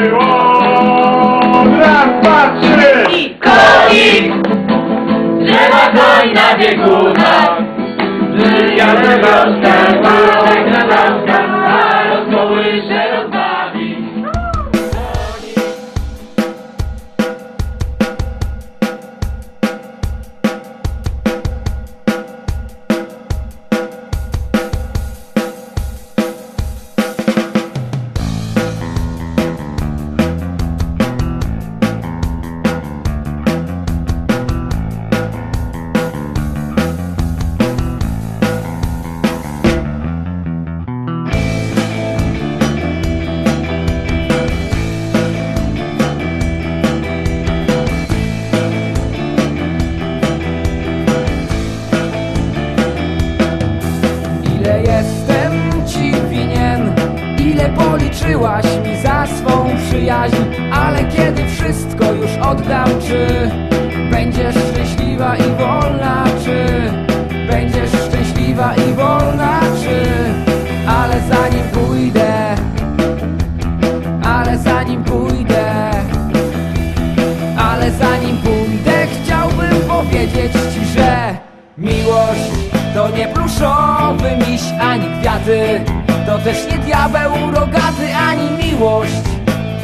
było. Raz, dwa, trzy. I konik Drzewa na biegunach ile policzyłaś mi za swą przyjaźń, ale kiedy wszystko już oddam, czy będziesz szczęśliwa i wolna, czy będziesz szczęśliwa i wolna, czy ale zanim pójdę, ale zanim pójdę, ale zanim pójdę, chciałbym powiedzieć ci, że miłość to nie pluszowy miś ani kwiaty, też nie diabeł rogaty ani miłość.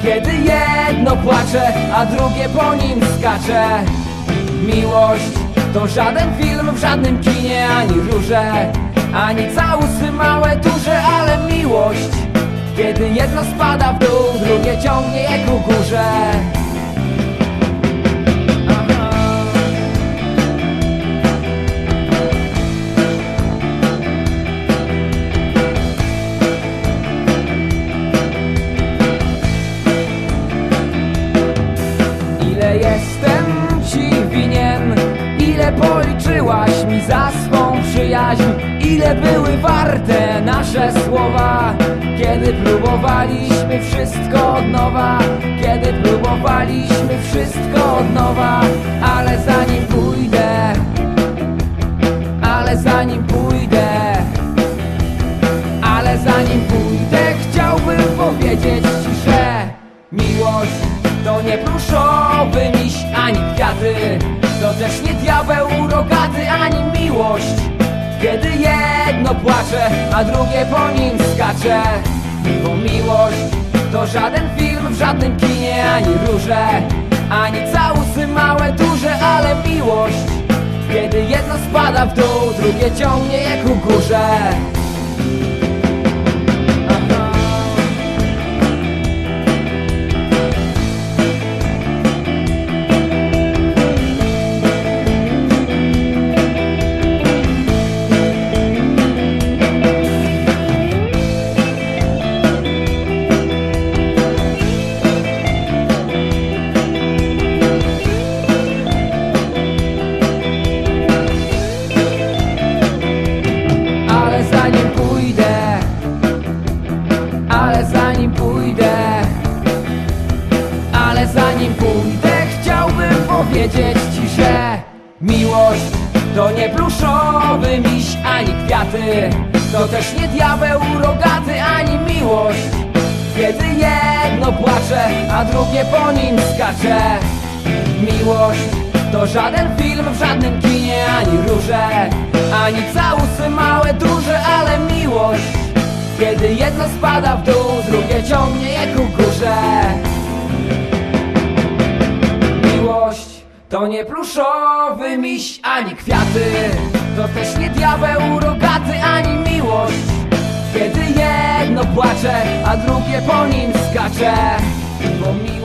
Kiedy jedno płacze, a drugie po nim skacze. Miłość to żaden film w żadnym kinie, ani róże, ani całusy małe, duże, ale miłość. Kiedy jedno spada w dół, drugie ciągnie je ku górze. Policzyłaś mi za swą przyjaźń, ile były warte nasze słowa, kiedy próbowaliśmy wszystko od nowa, kiedy próbowaliśmy wszystko od nowa, ale zanim pójdę, ale zanim pójdę, ale zanim pójdę, chciałbym powiedzieć ci, że miłość to nie pluszowy miś ani kwiaty, to też nie diabeł rogaty ani miłość. Kiedy jedno płacze, a drugie po nim skacze, bo miłość to żaden film w żadnym kinie ani róże, ani całusy małe, duże, ale miłość. Kiedy jedno spada w dół, drugie ciągnie je ku górze. Zanim pójdę, chciałbym powiedzieć ci, że miłość to nie pluszowy miś ani kwiaty, to też nie diabeł rogaty ani miłość. Kiedy jedno płacze, a drugie po nim skacze. Miłość to żaden film w żadnym kinie, ani róże, ani całusy małe, duże, ale miłość. Kiedy jedno spada w dół, drugie ciągnie je ku górze. To nie pluszowy miś, ani kwiaty, to też nie diabeł rogaty, ani miłość. Kiedy jedno płacze, a drugie po nim skacze, bo miłość